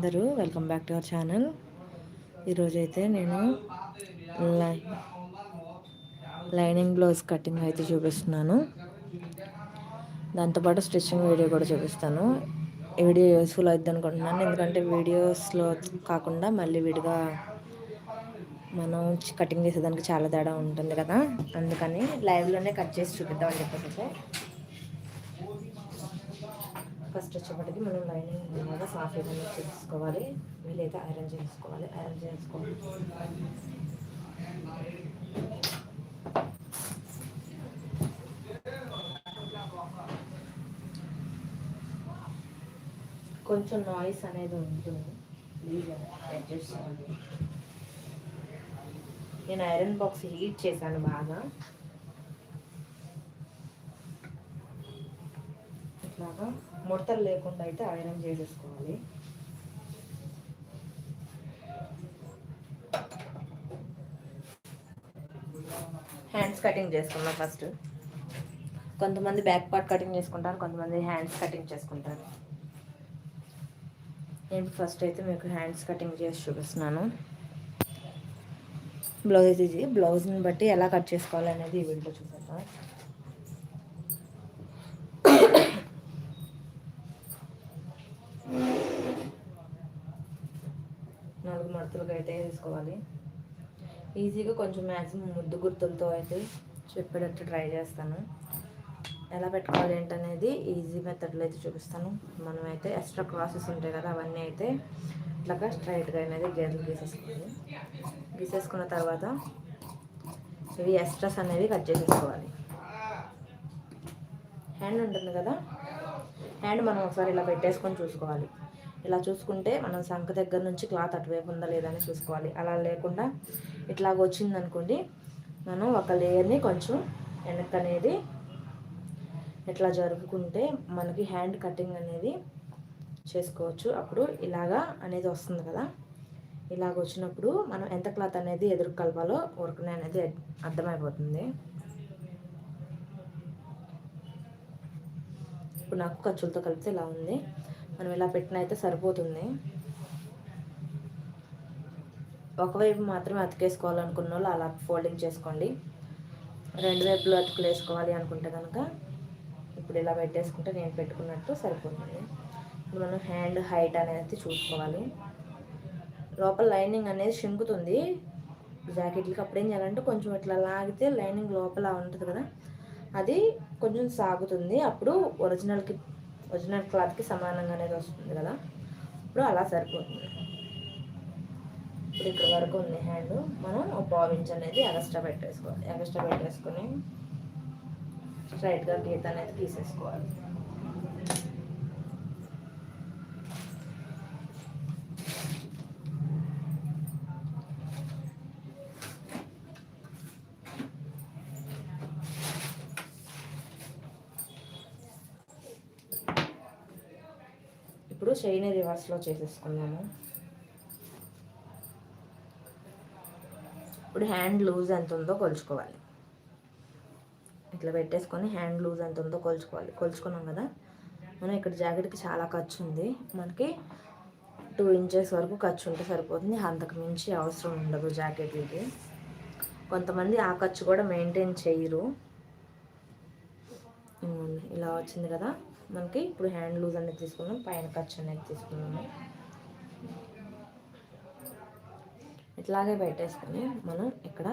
అందరూ welcome back to our channel. ఈరోజైతే నేను లై లైనింగ్ బ్లౌజ్ కటింగ్ అయితే చూపిస్తున్నాను. దాంతోపాటు స్టిచ్చింగ్ వీడియో కూడా చూపిస్తాను. వీడియో యూస్ఫుల్ అవుతుంది అనుకుంటున్నాను ఎందుకంటే వీడియోస్లో కాకుండా మళ్ళీ విడిగా మనం కటింగ్ చేసేదానికి చాలా తేడా ఉంటుంది కదా. అందుకని లైవ్లోనే కట్ చేసి చూపిద్దామని చెప్పేసి ఫస్ట్ వచ్చేప్పటికి మనం లైనింగ్ బాగా సాఫ్ ఏదైనా చేసుకోవాలి. వీలైతే ఐరన్ చేసుకోవాలి ఐరన్ చేసుకోవాలి కొంచెం నాయిస్ అనేది ఉంటుంది. ప్లీజ్ అడ్జస్ట్ చేయండి నేను ఐరన్ బాక్స్ హీట్ చేశాను బాగా. ఇట్లాగా ముడతలు లేకుండా అయితే ఐరన్ చేసేసుకోవాలి. హ్యాండ్స్ కటింగ్ చేసుకున్నాం ఫస్ట్ కొంతమంది బ్యాక్ పార్ట్ కటింగ్ చేసుకుంటారు కొంతమంది హ్యాండ్స్ కటింగ్ చేసుకుంటారు. నేను ఫస్ట్ అయితే మీకు హ్యాండ్స్ కటింగ్ చేసి చూపిస్తున్నాను. బ్లౌజ్ ఇది బ్లౌజ్ని బట్టి ఎలా కట్ చేసుకోవాలి అనేది ఈ వీడియో చూపిస్తాను నాలుగు అయితే వేసుకోవాలి ఈజీగా కొంచెం మ్యాక్సిమం ముద్దు గుర్తులతో అయితే చెప్పేటట్టు ట్రై చేస్తాను. ఎలా పెట్టుకోవాలి ఏంటనేది ఈజీ మెథడ్లో అయితే చూపిస్తాను. మనం అయితే ఎక్స్ట్రా క్రాసెస్ ఉంటాయి కదా అవన్నీ అయితే ఇట్లాగా స్ట్రైట్గా అనేది గేదెలు గీసేసుకోవాలి. గీసేసుకున్న తర్వాత ఇవి ఎక్స్ట్రాస్ అనేవి కట్ చేసేసుకోవాలి. హ్యాండ్ ఉంటుంది కదా హ్యాండ్ మనం ఒకసారి ఇలా పెట్టేసుకొని చూసుకోవాలి. ఇలా చూసుకుంటే మనం సంఖ దగ్గర నుంచి క్లాత్ అటువైపు ఉందా లేదని చూసుకోవాలి. అలా లేకుండా ఇట్లాగ వచ్చిందనుకోండి మనం ఒక లేయర్ని కొంచెం వెనక్కి అనేది ఇట్లా జరుపుకుంటే మనకి హ్యాండ్ కటింగ్ అనేది చేసుకోవచ్చు. అప్పుడు ఇలాగా అనేది వస్తుంది కదా. ఇలాగ వచ్చినప్పుడు మనం ఎంత క్లాత్ అనేది ఎదురు కలపాలో ఉరకనే అనేది అర్థమైపోతుంది. ఇప్పుడు నాకు ఖర్చులతో కలిపితే ఇలా ఉంది? మనం ఇలా పెట్టిన అయితే సరిపోతుంది. ఒకవైపు మాత్రమే అతికేసుకోవాలనుకున్న వాళ్ళు అలా ఫోల్డింగ్ చేసుకోండి. రెండు వైపులు అతుకులు వేసుకోవాలి అనుకుంటే కనుక ఇప్పుడు ఇలా పెట్టేసుకుంటే నేను పెట్టుకున్నట్టు సరిపోతుంది. ఇప్పుడు మనం హ్యాండ్ హైట్ అనేది చూసుకోవాలి. లోపల లైనింగ్ అనేది షింకుతుంది జాకెట్లకి అప్పుడు ఏం చేయాలంటే కొంచెం ఇట్లా లాగితే లైనింగ్ లోపల ఉంటుంది కదా అది కొంచెం సాగుతుంది. అప్పుడు ఒరిజినల్కి ఒరిజినల్ క్లాత్కి సమానంగా అనేది వస్తుంది కదా? ఇప్పుడు అలా సరిపోతుంది. ఇప్పుడు ఇక్కడ వరకు ఉంది హ్యాండ్. మనం ఒక పావు ఇంచ్ అనేది ఎగస్ట్రా పెట్టేసుకోవాలి. ఎగస్ట్రా పెట్టేసుకొని స్ట్రైట్గా గీత అనేది తీసేసుకోవాలి. ఇప్పుడు చైన్ రివర్స్లో చేసేసుకున్నాము ఇప్పుడు హ్యాండ్ లూజ్ ఎంత ఉందో కొలుచుకోవాలి. ఇట్లా పెట్టేసుకొని హ్యాండ్ లూజ్ ఎంత ఉందో కొలుచుకోవాలి. కొలుచుకున్నాం కదా? మనం ఇక్కడ జాకెట్కి చాలా ఖర్చు ఉంది. మనకి టూ ఇంచెస్ వరకు ఖర్చు ఉంటే సరిపోతుంది. అంతకు మించి అవసరం ఉండదు జాకెట్లకి. కొంతమంది ఆ ఖర్చు కూడా మెయింటైన్ చేయరు. ఇలా వచ్చింది కదా? మనకి ఇప్పుడు హ్యాండ్ లూజ్ అనేది తీసుకున్నాం పైన ఖర్చు అనేది తీసుకున్నాము ఇట్లాగే పెట్టేసుకొని మనం ఇక్కడ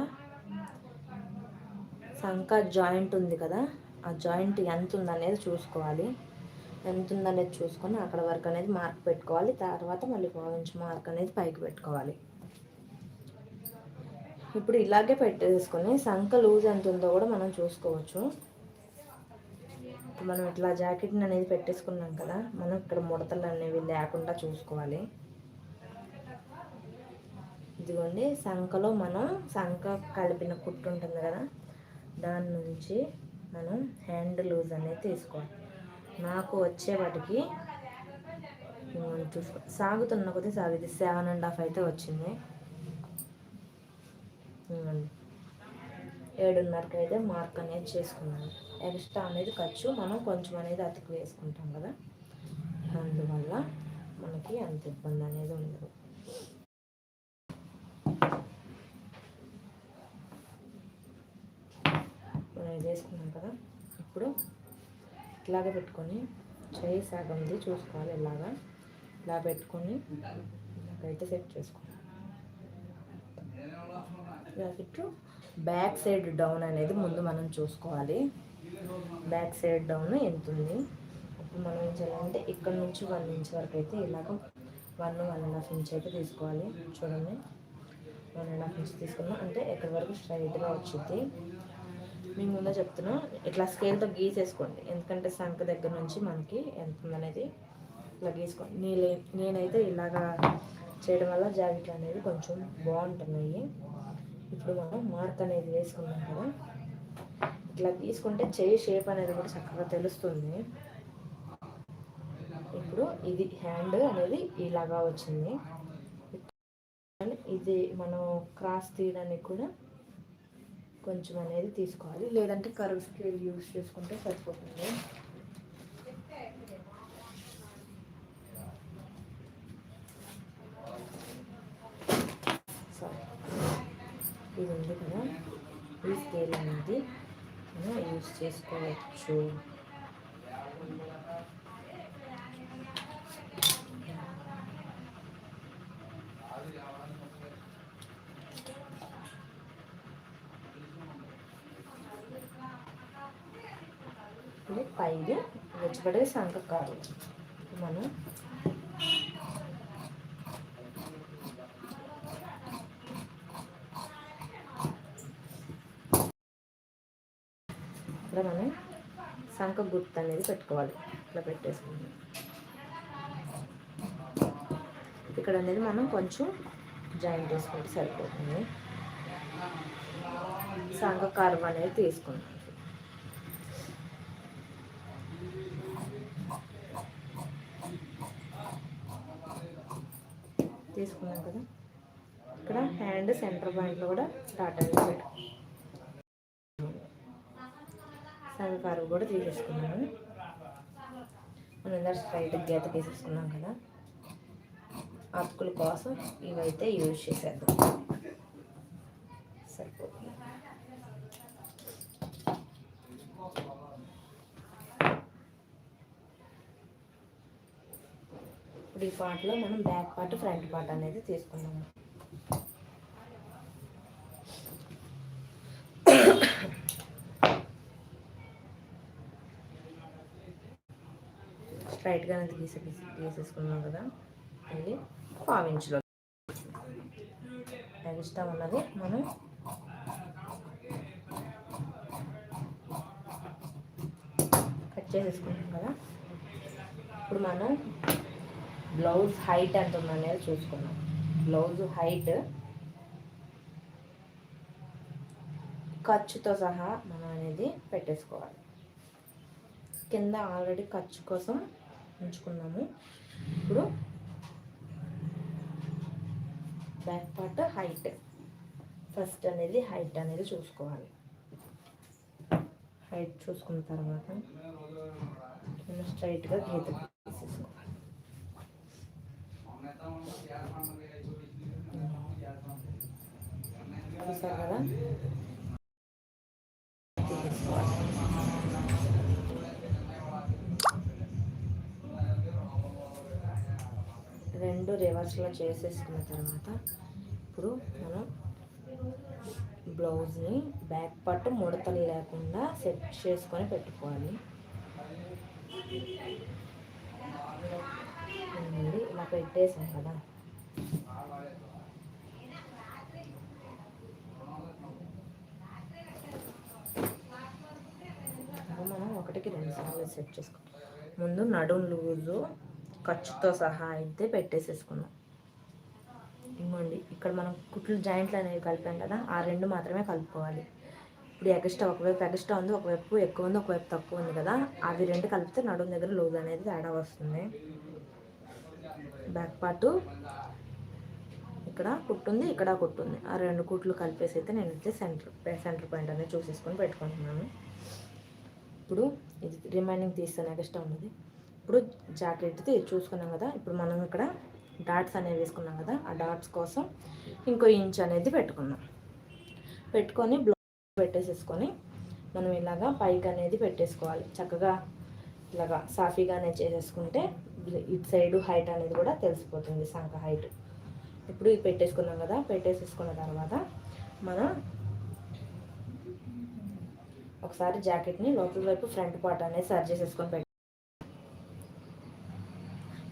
సంక జాయింట్ ఉంది కదా ఆ జాయింట్ ఎంత ఉందనేది చూసుకోవాలి. ఎంత ఉందనేది చూసుకొని అక్కడ వరకు అనేది మార్క్ పెట్టుకోవాలి. తర్వాత మళ్ళీ పావించి మార్క్ అనేది పైకి పెట్టుకోవాలి. ఇప్పుడు ఇలాగే పెట్టేసుకొని సంక లూజ్ ఎంత ఉందో కూడా మనం చూసుకోవచ్చు. మనం ఇట్లా జాకెట్ని అనేది పెట్టేసుకున్నాం కదా మనం ఇక్కడ ముడతలు అనేవి లేకుండా చూసుకోవాలి. ఇదిగోండి సంఖలో మనం సంఖ కలిపిన కుట్టు ఉంటుంది కదా దాని నుంచి మనం హ్యాండ్ లూజ్ అనేది తీసుకోవాలి. నాకు వచ్చే వాటికి చూసుకో సాగుతున్న కొద్ది సాగుతుంది. సెవెన్ అండ్ హాఫ్ అయితే వచ్చింది. ఏడున్నరకి అయితే మార్క్ అనేది చేసుకున్నాను. ఎక్స్ట్రా అనేది ఖర్చు మనం కొంచెం అనేది అతికి వేసుకుంటాం కదా. అందువల్ల మనకి అంత ఇబ్బంది అనేది ఉండదు. మనం ఇది చేసుకున్నాం కదా ఇప్పుడు ఇట్లాగే పెట్టుకొని చేయి సగంది చూసుకోవాలి ఇలాగా. ఇలా పెట్టుకొని ఇలాగైతే సెట్ చేసుకోవాలి. ఇలా బ్యాక్ సైడ్ డౌన్ అనేది ముందు మనం చూసుకోవాలి. బ్యాక్ సైడ్ డౌన్ ఎంత ఉంది ఇప్పుడు మనం ఏం చేయాలంటే ఇక్కడ నుంచి వన్ ఇంచ్ వరకు అయితే ఇలాగ one one and half inch అయితే తీసుకోవాలి. చూడండి. వన్ అండ్ హాఫ్ ఇంచ్ తీసుకున్నాం అంటే ఎక్కడి వరకు స్ట్రైట్గా వచ్చింది మేము ముందే చెప్తున్నా ఇట్లా స్కేల్తో గీసేసుకోండి. ఎందుకంటే సంఖ దగ్గర నుంచి మనకి ఎంత ఉందనేది ఇట్లా గీసుకోండి. నేను నేనైతే ఇలాగా చేయడం వల్ల జాకెట్లు అనేది కొంచెం బాగుంటున్నాయి. ఇప్పుడు మనం మార్క్ అనేది వేసుకున్నాం కదా ఇట్లా తీసుకుంటే చేయి షేప్ అనేది కూడా చక్కగా తెలుస్తుంది. ఇప్పుడు ఇది హ్యాండ్ అనేది ఇలాగా వచ్చింది. ఇది మనం క్రాస్ తీయడానికి కూడా కొంచెం అనేది తీసుకోవాలి. లేదంటే కరువు స్కేల్ యూస్ చేసుకుంటే సరిపోతుంది. ఇది ఉంది కదా. ఈ స్కేల్ అనేది. యూస్ చేసుకోవచ్చు. పైగా పైది వెచ్చబడేది సంకకారు మనం ఇక్కడ మనం ఒక గుర్తు అనేది పెట్టుకోవాలి. ఇట్లా పెట్టేసుకుందాం. ఇక్కడ అనేది మనం కొంచెం జాయింట్ చేసుకుంటే సరిపోతుంది. సంఘ కర్వ్ అనేది తీసుకుందాం. తీసుకున్నాం కదా. ఇక్కడ హ్యాండ్ సెంటర్ పాయింట్లో కూడా డాట్ అనేది కారు కూడా తీసేసుకున్నాను మనం ఇందాక స్ట్రైట్ గీత తీసేసుకున్నాం కదా. అతుకుల కోసం ఇవైతే యూజ్ చేసేద్దాం. సరిపోతుంది. ఇప్పుడు ఈ పార్ట్లో మనం బ్యాక్ పార్ట్ ఫ్రంట్ పార్ట్ అనేది తీసుకున్నాము స్ట్రైట్గా అనేది గీసే గీసేసుకున్నాం కదా. మళ్ళీ పావించులో ఇష్టం ఉన్నది. మనం కట్ చేసేసుకున్నాం కదా. ఇప్పుడు మనం బ్లౌజ్ హైట్ ఎంత ఉందనేది చూసుకున్నాం బ్లౌజ్ హైట్ ఖర్చుతో సహా మనం అనేది పెట్టేసుకోవాలి. కింద ఆల్రెడీ ఖర్చు కోసం ఉంచుకున్నాము. ఇప్పుడు బ్యాక్ పార్ట్ హైట్ ఫస్ట్ అనేది హైట్ అనేది చూసుకోవాలి. హైట్ చూసుకున్న తర్వాత స్ట్రైట్గా గీత తీసేసుకోవాలి చూసారు కదా? రెండు రివర్స్లో చేసేసుకున్న తర్వాత ఇప్పుడు మనం బ్లౌజ్ని బ్యాక్ పట్టు ముడతలు లేకుండా సెట్ చేసుకొని పెట్టుకోవాలి. ఇలా పెట్టేసాం కదా. మనం ఒకటికి రెండు సార్లు సెట్ చేసుకో ముందు నడుం లూజు ఖర్చుతో సహా అయితే పెట్టేసేసుకున్నాం. ఇవ్వండి ఇక్కడ మనం కుట్లు జాయింట్లు అనేవి కలిపాం కదా ఆ రెండు మాత్రమే కలుపుకోవాలి. ఇప్పుడు ఎగస్ట్రా ఒకవైపు ఎగస్ట్రా ఉంది ఒకవైపు ఎక్కువ ఉంది ఒకవైపు తక్కువ ఉంది కదా అవి రెండు కలిపితే నడుము దగ్గర లూజ్ అనేది తేడా వస్తుంది. బ్యాక్ పార్టు ఇక్కడ కుట్టుంది ఇక్కడ కుట్టుంది ఆ రెండు కుట్లు కలిపేసి అయితే నేను అయితే సెంటర్ సెంటర్ పాయింట్ అనేది చూసేసుకొని పెట్టుకుంటున్నాను. ఇప్పుడు ఇది రిమైనింగ్ తీస్తాను ఎగస్ట్రా ఉన్నది. ఇప్పుడు జాకెట్ది చూసుకున్నాం కదా. ఇప్పుడు మనం ఇక్కడ డాట్స్ అనేవి వేసుకున్నాం కదా. ఆ డాట్స్ కోసం ఇంకో ఇంచ్ అనేది పెట్టుకున్నాం. పెట్టుకొని బ్లౌజ్ పెట్టేసేసుకొని మనం ఇలాగా పైకి అనేది పెట్టేసుకోవాలి. చక్కగా ఇలాగా సాఫీగానే చేసేసుకుంటే ఇటు సైడ్ హైట్ అనేది కూడా తెలిసిపోతుంది సంఖ హైట్ ఇప్పుడు ఇది పెట్టేసుకున్నాం కదా. పెట్టేసేసుకున్న తర్వాత మనం ఒకసారి జాకెట్ని లోపల వైపు ఫ్రంట్ పార్ట్ అనేది సరి చేసేసుకొని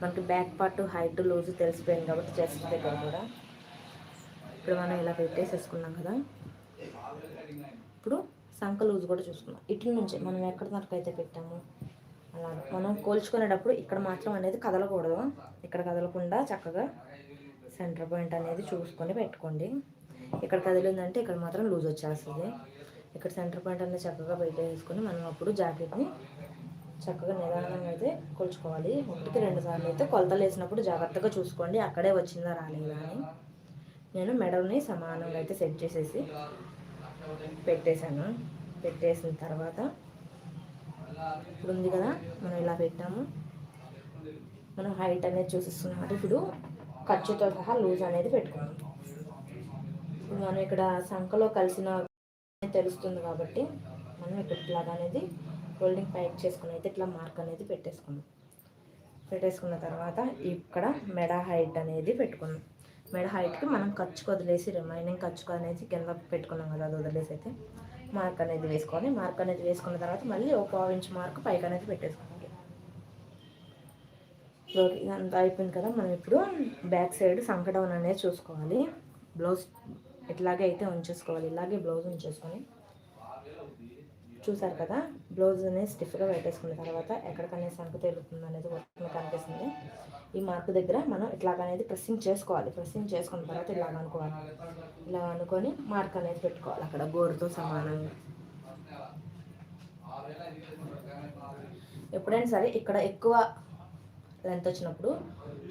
మనకి బ్యాక్ పార్ట్ హైట్ లూజ్ తెలిసిపోయింది కాబట్టి చెస్ట్ దగ్గర కూడా. ఇప్పుడు మనం ఇలా పెట్టేసేసుకున్నాం కదా. ఇప్పుడు సంక లూజ్ కూడా చూసుకున్నాం ఇటు నుంచి మనం ఎక్కడ వరకు అయితే పెట్టాము? అలా. మనం కోల్చుకునేటప్పుడు ఇక్కడ మాత్రం అనేది కదలకూడదు. ఇక్కడ కదలకుండా చక్కగా సెంటర్ పాయింట్ అనేది చూసుకొని పెట్టుకోండి. ఇక్కడ కదిలిందంటే ఇక్కడ మాత్రం లూజ్ వచ్చేస్తుంది. ఇక్కడ సెంటర్ పాయింట్ అనేది చక్కగా పెట్టేసుకొని మనం అప్పుడు జాకెట్ని చక్కగా నిదానంగా అయితే కొలుచుకోవాలి. ఒకటికి రెండు సార్లు అయితే కొలతలు వేసినప్పుడు జాగ్రత్తగా చూసుకోండి. అక్కడే వచ్చిందా రాలేదా అని. నేను మెడల్ని సమానంగా అయితే సెట్ చేసేసి పెట్టేశాను. పెట్టేసిన తర్వాత ఇప్పుడు ఉంది కదా మనం ఇలా పెట్టాము. మనం హైట్ అనేది చూసిస్తున్నాం. ఇప్పుడు ఖర్చుతో సహా లూజ్ అనేది పెట్టుకున్నాం. ఇప్పుడు మనం ఇక్కడ సంఖలో కలిసిన తెలుస్తుంది కాబట్టి మనం ఇక్కడ ఇట్లాగా అనేది ఫోల్డింగ్ పైప్ చేసుకుని అయితే ఇట్లా మార్క్ అనేది పెట్టేసుకున్నాం. పెట్టేసుకున్న తర్వాత ఇక్కడ మెడ హైట్ అనేది పెట్టుకున్నాం. మెడ హైట్కి మనం ఖర్చు వదిలేసి రిమైనింగ్ ఖర్చు అనేది కింద పెట్టుకున్నాం కదా అది వదిలేసి అయితే మార్క్ అనేది వేసుకొని మార్క్ అనేది వేసుకున్న తర్వాత మళ్ళీ ఒక పావు ఇంచ్ మార్క్ పైకి అనేది పెట్టేసుకోవాలి ఇదంతా అయిపోయింది కదా. మనం ఇప్పుడు బ్యాక్ సైడ్ సంకటం అనేది చూసుకోవాలి. బ్లౌజ్ ఇట్లాగే అయితే ఉంచేసుకోవాలి. ఇలాగే బ్లౌజ్ ఉంచేసుకొని చూసారు కదా బ్లౌజ్ అనేది స్టిఫ్గా పెట్టేసుకున్న తర్వాత ఎక్కడికనే సంకు తేలుతుంది అనేది మీకు కనిపిస్తుంది. ఈ మార్పు దగ్గర మనం ఇట్లాగనేది ప్రెస్సింగ్ చేసుకోవాలి. ప్రెస్సింగ్ చేసుకున్న తర్వాత ఇలాగ అనుకోవాలి. ఇలా అనుకొని మార్క్ అనేది పెట్టుకోవాలి అక్కడ గోరుతో సమానంగా. ఎప్పుడైనా సరే ఇక్కడ ఎక్కువ లెంత్ వచ్చినప్పుడు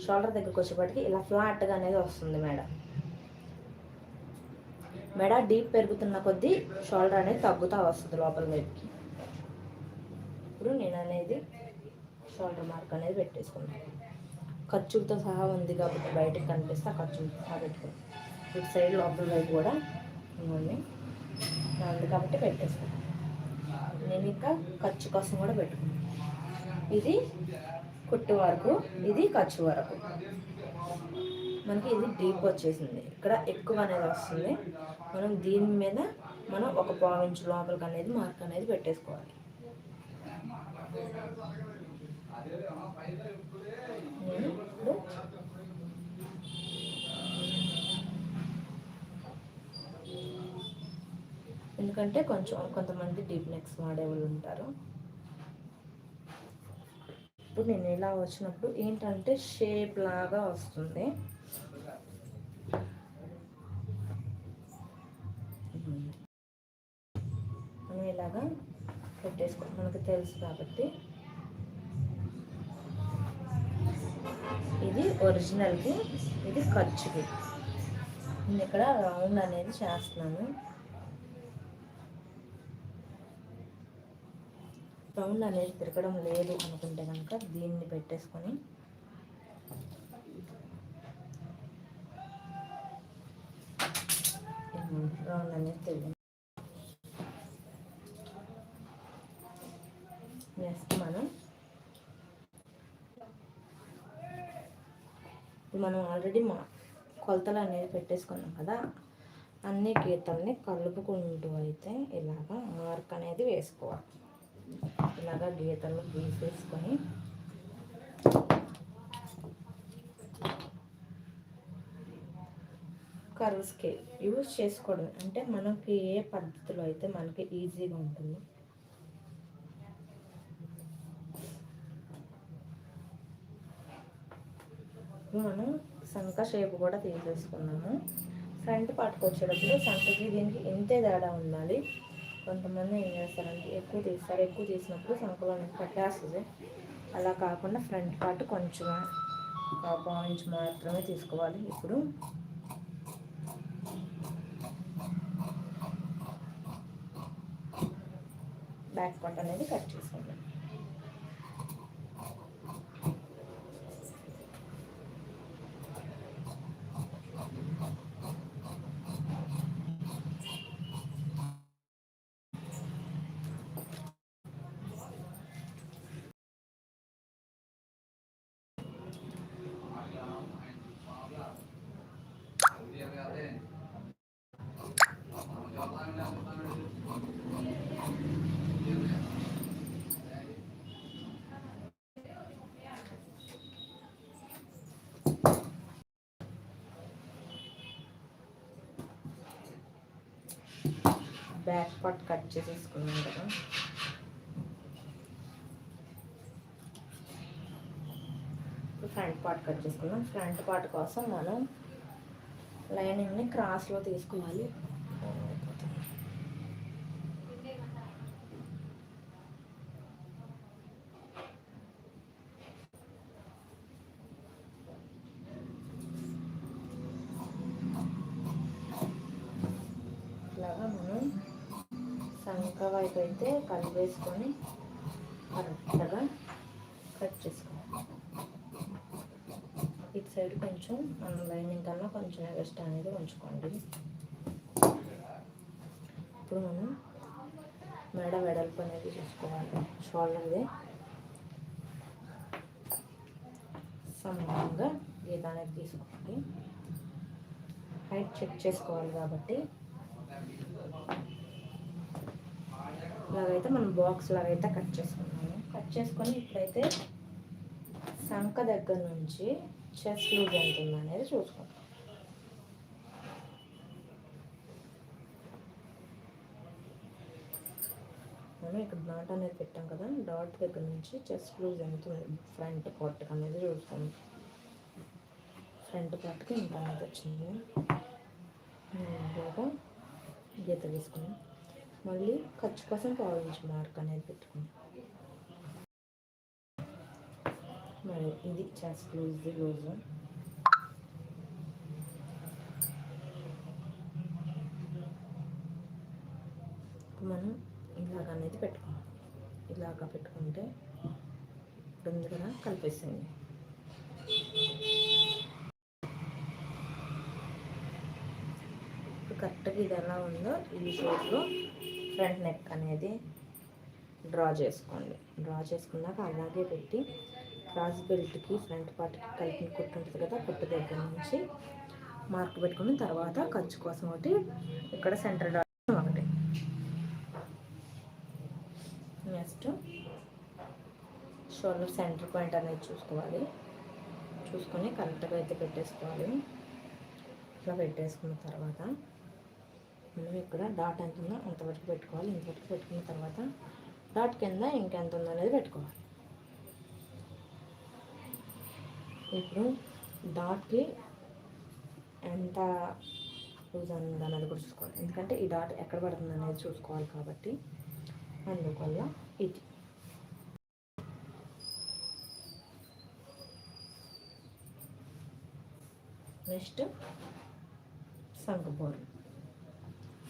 షోల్డర్ దగ్గరకు వచ్చేప్పటికి ఇలా ఫ్లాట్గా అనేది వస్తుంది మేడం. మెడ డీప్ పెరుగుతున్న కొద్దీ షోల్డర్ అనేది తగ్గుతూ వస్తుంది లోపల వైపుకి ఇప్పుడు నేను అనేది షోల్డర్ మార్క్ అనేది పెట్టేసుకున్నాను ఖర్చులతో సహా ఉంది కాబట్టి బయటకు కనిపిస్తే ఆ ఖర్చులతో సహా పెట్టుకున్నాను ఇటు సైడ్ లోపల వైపు కూడా ఉంది ఉంది కాబట్టి పెట్టేసుకున్నాను నేను ఇంకా ఖర్చు కోసం కూడా పెట్టుకున్నాను ఇది కుట్టు వరకు ఇది ఖర్చు వరకు. మనకి ఇది డీప్ వచ్చేసింది. ఇక్కడ ఎక్కువ అనేది వస్తుంది. మనం దీని మీద మనం ఒక పావించు లోపలికి అనేది మార్క్ అనేది పెట్టేసుకోవాలి. Hmm, ఎందుకంటే కొంచెం కొంతమంది డీప్ నెక్స్ వాడేవాళ్ళు ఉంటారు. ఇప్పుడు నేను ఇలా వచ్చినప్పుడు ఏంటంటే షేప్ లాగా వస్తుంది మనం ఇలాగా పెట్టేసుకో మనకు తెలుసు కాబట్టి. ఇది ఒరిజినల్కి ఇది ఖర్చుకి నేను ఇక్కడ రౌండ్ అనేది చేస్తున్నాను. రౌండ్ అనేది తిరగడం లేదు అనుకుంటే కనుక దీన్ని పెట్టేసుకొని. రౌండ్ అనేది తిరిగి నెక్స్ట్ మనం మనం ఆల్రెడీ మా కొలతలు అనేది పెట్టేసుకున్నాం కదా అన్ని గీతల్ని కలుపుకుంటూ అయితే ఇలాగ మార్క్ అనేది వేసుకోవాలి. ఇలాగా గీతలు గీసేసుకొని కర్వ్ స్కేల్ యూజ్ చేసుకోవడం అంటే మనకి ఏ పద్ధతిలో అయితే మనకి ఈజీగా ఉంటుంది. మనం సంక షేప్ కూడా తీసేసుకున్నాము. ఫ్రంట్ పార్ట్కి వచ్చేటప్పుడు సంకకి దీనికి ఇంతే తేడా ఉండాలి. కొంతమంది ఏం చేస్తారంటే ఎక్కువ తీస్తారు. ఎక్కువ తీసినప్పుడు సంకలో పట్టేస్తుంది. అలా కాకుండా ఫ్రంట్ పార్ట్ కొంచెం పాయింట్స్ మాత్రమే తీసుకోవాలి. ఇప్పుడు బ్యాక్ పార్ట్ అనేది కట్ చేసుకుందాం. బ్యాక్ పార్ట్ కట్ చేసేసుకున్నాం కదా. ఫ్రంట్ పార్ట్ కట్ చేసుకున్నాం ఫ్రంట్ పార్ట్ కోసం మనం లైనింగ్ని క్రాస్లో తీసుకోవాలి ఇలాగా మనం సంక వైపు అయితే కలిపేసుకొని కరెక్ట్గా కట్ చేసుకోవాలి. ఇటు సైడ్ కొంచెం మనం లైనింగ్ కన్నా కొంచెం ఎగస్ట్ అనేది ఉంచుకోండి. ఇప్పుడు మనం మెడ వెడల్పు అనేది చూసుకోవాలి. షోల్డర్ది సమానంగా గీత అనేది తీసుకోవాలి? హైట్ చెక్ చేసుకోవాలి కాబట్టి ఇలాగైతే మనం బాక్స్ లాగైతే కట్ చేసుకున్నాము. కట్ చేసుకొని ఇప్పుడైతే సంక దగ్గర నుంచి చెస్ట్ లూజ్ అవుతుంది అనేది చూసుకుంటాం మనం ఇక్కడ డాట్ అనేది పెట్టాం కదా డాట్ దగ్గర నుంచి చెస్ట్ లూజ్ ఎంత ఫ్రంట్ పార్ట్కి అనేది చూసుకుందాం. ఫ్రంట్ పార్ట్కి ఇంత అనేది వచ్చింది. ఇలాగా గీత తీసుకున్నాం మళ్ళీ ఖర్చు కోసం పావించి మార్క్ అనేది పెట్టుకున్నాం. మరి ఇది చెస్ట్ లూజ్ది లూజ్ మనం ఇలాగ అనేది పెట్టుకున్నాం. ఇలాగ పెట్టుకుంటే ఇప్పుడు ఉంది కదా కలిపేసింది. ఇప్పుడు కరెక్ట్గా ఇది ఎలా ఉందో ఈ షేప్లో ఫ్రంట్ నెక్ అనేది డ్రా చేసుకోండి. డ్రా చేసుకున్నాక అలాగే పెట్టి క్రాస్ బెల్ట్కి ఫ్రంట్ పార్ట్కి కలిపి కుట్టు ఉంటుంది కదా కుట్టు దగ్గర నుంచి మార్క్ పెట్టుకుని తర్వాత ఖర్చు కోసం ఒకటి ఇక్కడ సెంటర్ డాట్ ఒకటి. నెక్స్ట్ షోల్డర్ సెంటర్ పాయింట్ అనేది చూసుకోవాలి. చూసుకొని కరెక్ట్గా అయితే పెట్టేసుకోవాలి. ఇట్లా పెట్టేసుకున్న తర్వాత మనం ఇక్కడ డాట్ ఎంత ఉందో అంతవరకు పెట్టుకోవాలి ఇంతవరకు పెట్టుకున్న తర్వాత డాట్ కింద ఇంకెంత ఉందో అనేది పెట్టుకోవాలి. ఇప్పుడు డాట్కి ఎంత లూజ్ ఉంది అనేది కూడా చూసుకోవాలి. ఎందుకంటే ఈ డాట్ ఎక్కడ పడుతుంది అనేది చూసుకోవాలి కాబట్టి అందువల్ల ఇది. నెక్స్ట్ సంకబోరు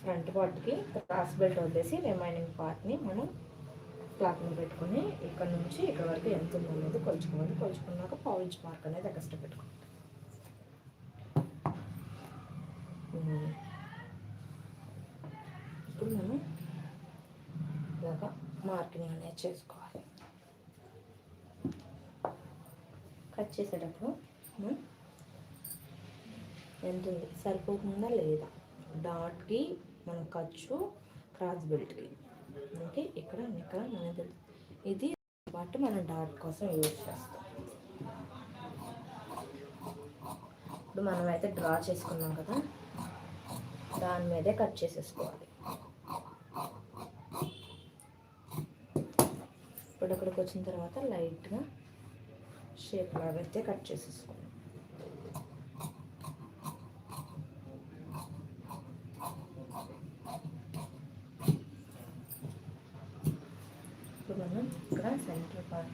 ఫ్రంట్ పార్ట్కి క్రాస్ బెల్ట్ వదిలేసి రిమైనింగ్ పార్ట్ని మనం క్లాత్ని పెట్టుకొని ఇక్కడ నుంచి ఇక్కడ వరకు ఎంత ఉందో అనేది కొలుచుకోవాలి. కొలుచుకున్నాక పావు ఇంచ్ మార్క్ అనేది ఎక్స్ట్రా పెట్టుకోవాలి. ఇప్పుడు మనం ఇలాగా మార్కింగ్ అనేది చేసుకోవాలి. కట్ చేసేటప్పుడు ఎంత ఉంది? సరిపోతుందా లేదా? డాట్కి మన ఖర్చు క్రాస్ బెల్ట్కి ఓకే ఇక్కడ ఇక్కడ మనది ఇది పాటు మనం డాట్ కోసం యూజ్ చేస్తాం. ఇప్పుడు మనం అయితే డ్రా చేసుకున్నాం కదా దాని మీదే కట్ చేసేసుకోవాలి. ఇప్పుడు అక్కడికి వచ్చిన తర్వాత లైట్గా షేప్ లాగైతే కట్ చేసేసుకోవాలి ఇప్పుడు మనం ఇక్కడ సెంటర్ పార్ట్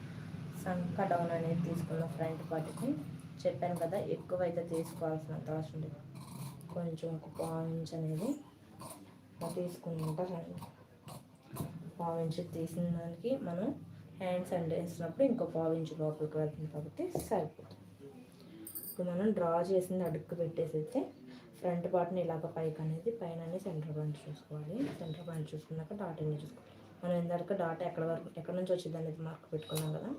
సంక డౌన్ అనేది తీసుకున్న ఫ్రంట్ పార్ట్కి చెప్పాను కదా ఎక్కువ అయితే తీసుకోవాల్సినంత అవసరం లేదు. కొంచెం ఒక పావించ్ అనేది తీసుకుంటా పావించ్ తీసిన దానికి మనం హ్యాండ్స్ అండ్ వేసినప్పుడు ఇంకో పావించ్ లోపలికి వెళ్తుంది కాబట్టి సరిపోతుంది. ఇప్పుడు మనం డ్రా చేసింది అడుక్కు పెట్టేసి అయితే ఫ్రంట్ పార్ట్ని ఇలాగ పైకి అనేది పైన సెంటర్ పాయింట్ చూసుకోవాలి. సెంటర్ పాయింట్ చూసుకున్నాక డాట్ అనేది చూసుకోవాలి. మనం ఇందాక డాట్ ఎక్కడ వరకు ఎక్కడి నుంచి వచ్చింది అనేది మార్క్ పెట్టుకున్నాం కదా.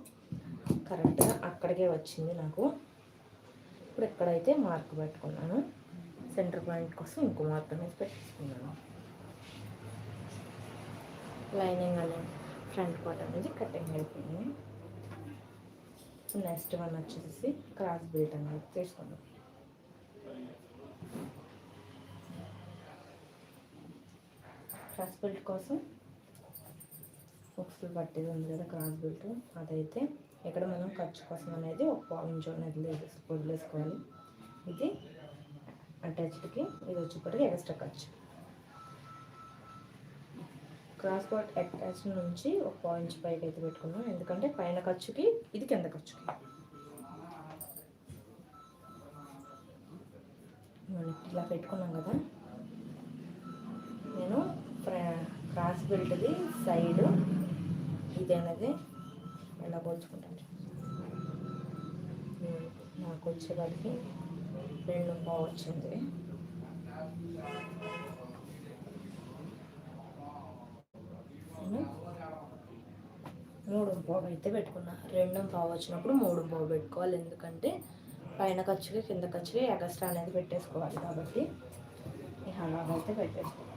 కరెక్ట్గా అక్కడికే వచ్చింది నాకు. ఇప్పుడు ఎక్కడైతే మార్క్ పెట్టుకున్నాను సెంటర్ పాయింట్ కోసం ఇంకో మార్క్ అనేది పెట్టేసుకున్నాను. లైనింగ్ అనేది ఫ్రంట్ పార్ట్ అనేది కటింగ్ అయిపోయింది. నెక్స్ట్ వన్ వచ్చేసి క్రాస్ బెల్ట్ అనేది తీసుకుందాం. క్రాస్ బెల్ట్ కోసం బుక్స్ పట్టేది ఉంది కదా క్రాస్ బెల్ట్ అదైతే ఇక్కడ మనం ఖర్చు కోసం అనేది ఒక పాయింట్ అనేది వదిలేసుకోవాలి. ఇది అటాచ్డ్కి ఇది వచ్చేప్పటికి ఎక్స్ట్రా ఖర్చు. క్రాస్ బోర్డ్ అటాచ్ నుంచి ఒక పాయింట్ పైకి అయితే పెట్టుకున్నాం. ఎందుకంటే పైన ఖర్చుకి ఇది కింద ఖర్చుకి. ఇలా పెట్టుకున్నాం కదా. నేను క్రాస్ బెల్ట్ది సైడ్ ఇది అనేది ఎలా పోల్చుకుంటాను నాకు వచ్చేవాడికి రెండు పావు వచ్చింది. మూడు పావు అయితే పెట్టుకున్నా. రెండు పావు వచ్చినప్పుడు మూడు పావు పెట్టుకోవాలి. ఎందుకంటే పైన ఖర్చుకి కింద ఖర్చుకి ఎగస్ట్రా అనేది పెట్టేసుకోవాలి కాబట్టి. అలాగైతే పెట్టేసుకోవాలి.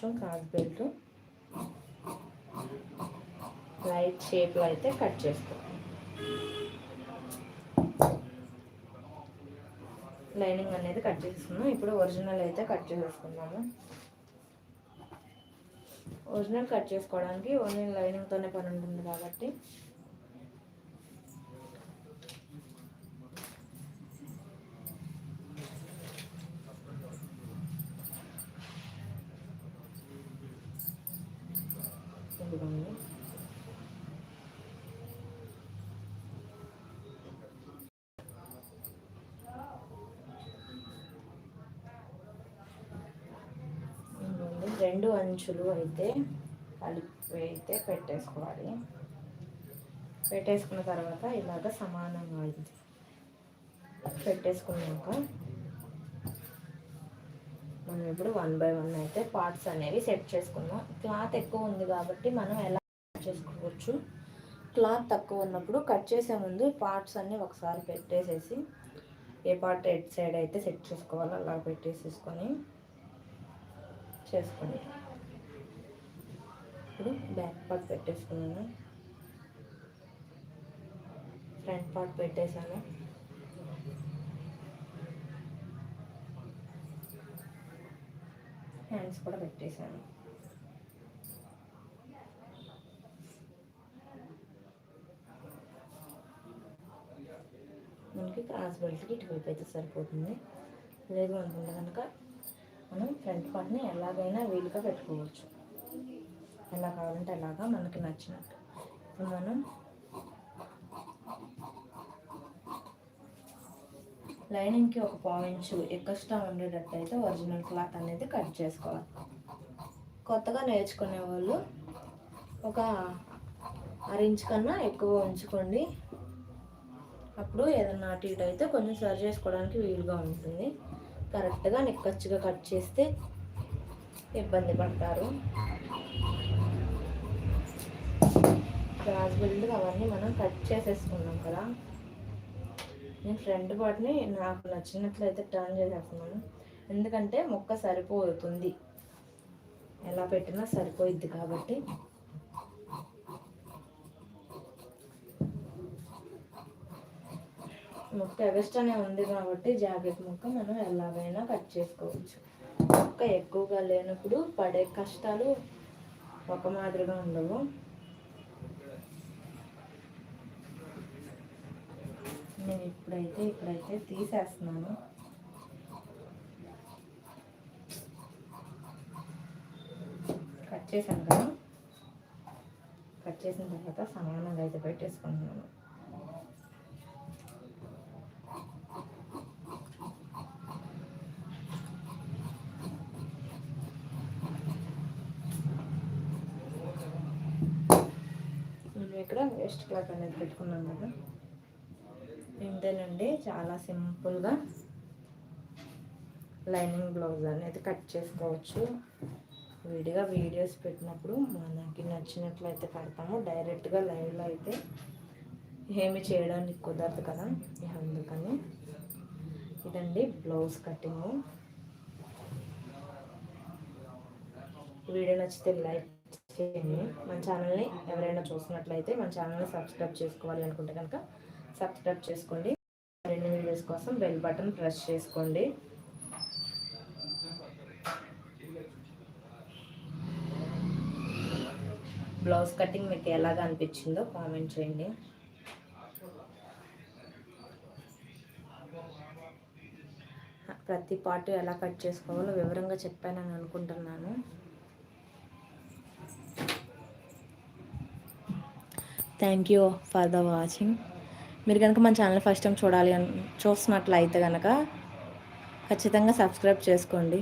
కొంచెం క్రాస్ బెల్ట్ లైట్ షేప్లో అయితే కట్ చేసుకోవాలి లైనింగ్ అనేది కట్ చేసుకున్నాం. ఇప్పుడు ఒరిజినల్ అయితే కట్ చేసుకున్నాము ఒరిజినల్ కట్ చేసుకోవడానికి ఓన్లీ లైనింగ్తోనే పని ఉంటుంది కాబట్టి ఇదిగోండి రెండు అంచులు అయితే కలిపి అయితే పెట్టేసుకోవాలి. పెట్టేసుకున్న తర్వాత ఇలాగ సమానంగా అయింది పెట్టేసుకున్నాక మనం ఇప్పుడు వన్ బై వన్ అయితే పార్ట్స్ అనేవి సెట్ చేసుకుందాం. క్లాత్ ఎక్కువ ఉంది కాబట్టి మనం ఎలా చేసుకోవచ్చు? క్లాత్ తక్కువ ఉన్నప్పుడు కట్ చేసే ముందు పార్ట్స్ అన్నీ ఒకసారి పెట్టేసేసి ఏ పార్ట్ ఎట్ సైడ్ అయితే సెట్ చేసుకోవాలో అలా పెట్టేసేసుకొని చేసుకోండి ఇప్పుడు బ్యాక్ పార్ట్ పెట్టేసుకున్నాను. ఫ్రంట్ పార్ట్ పెట్టేశాను. హ్యాండ్స్ కూడా పెట్టేశాను. మనకి క్రాస్ బెల్ట్కి ఇటువైపు అయితే సరిపోతుంది. లేదు అనుకుంటే కనుక మనం ఫ్రంట్ పార్ట్ని ఎలాగైనా వీలుగా పెట్టుకోవచ్చు. ఎలా కావాలంటే అలాగా మనకి నచ్చినట్టు. ఇప్పుడు మనం లైనింగ్కి ఒక పాయింట్స్ ఎక్స్ట్రా ఉండేటట్టు అయితే ఒరిజినల్ క్లాత్ అనేది కట్ చేసుకోవాలి. కొత్తగా నేర్చుకునే వాళ్ళు ఒక ఇంచ్ కన్నా ఎక్కువ ఉంచుకోండి. అప్పుడు ఏదన్నా అటు ఇటు అయితే కొంచెం సరి చేసుకోవడానికి వీలుగా ఉంటుంది. కరెక్ట్గా నిక్కచ్చుగా కట్ చేస్తే ఇబ్బంది పడతారు. క్రాస్ బిల్డ్ అవన్నీ మనం కట్ చేసేసుకున్నాం కదా. నేను ఫ్రంట్ పార్ట్ని నాకు నచ్చినట్లయితే టర్న్ చేసేస్తున్నాను. ఎందుకంటే మొక్క సరిపోతుంది. ఎలా పెట్టినా సరిపోయిద్ది కాబట్టి. మొక్క ఎగస్ట్రానే ఉంది కాబట్టి జాకెట్ మొక్క మనం ఎలాగైనా కట్ చేసుకోవచ్చు. మొక్క ఎక్కువగా లేనప్పుడు పడే కష్టాలు ఒక మాదిరిగా ఉండవు. నేను ఇప్పుడైతే ఇప్పుడైతే తీసేస్తున్నాను. కట్ చేశాను కదా. కట్ చేసిన తర్వాత సమానంగా అయితే పెట్టేసుకుంటున్నాను. క్లాత్ అనేది పెట్టుకున్నాను కదా. ఇంతేనండి చాలా సింపుల్గా లైనింగ్ బ్లౌజ్ అనేది కట్ చేసుకోవచ్చు. విడిగా వీడియోస్ పెట్టినప్పుడు మనకి నచ్చినట్లయితే కడతాము. డైరెక్ట్గా లైవ్లో అయితే ఏమి చేయడానికి కుదరదు కదా. అందుకని ఇదండి బ్లౌజ్ కటింగ్. వీడియో నచ్చితే లైక్ చేయండి. మన ఛానల్ని ఎవరైనా చూసినట్లయితే మన ఛానల్ని సబ్స్క్రైబ్ చేసుకోవాలి అనుకుంటే కనుక సబ్స్క్రైబ్ చేసుకోండి. రెండు వీడియోస్ కోసం బెల్ బటన్ ప్రెస్ చేసుకోండి. బ్లౌజ్ కటింగ్ మీకు ఎలాగ అనిపించిందో కామెంట్ చేయండి. ప్రతి పార్ట్ ఎలా కట్ చేసుకోవాలో వివరంగా చెప్పానని అనుకుంటున్నాను. Thank you for the watching మీరు కనుక మన ఛానల్ ఫస్ట్ టైం చూడాలి అని చూస్తున్నట్లయితే కనుక ఖచ్చితంగా సబ్స్క్రైబ్ చేసుకోండి.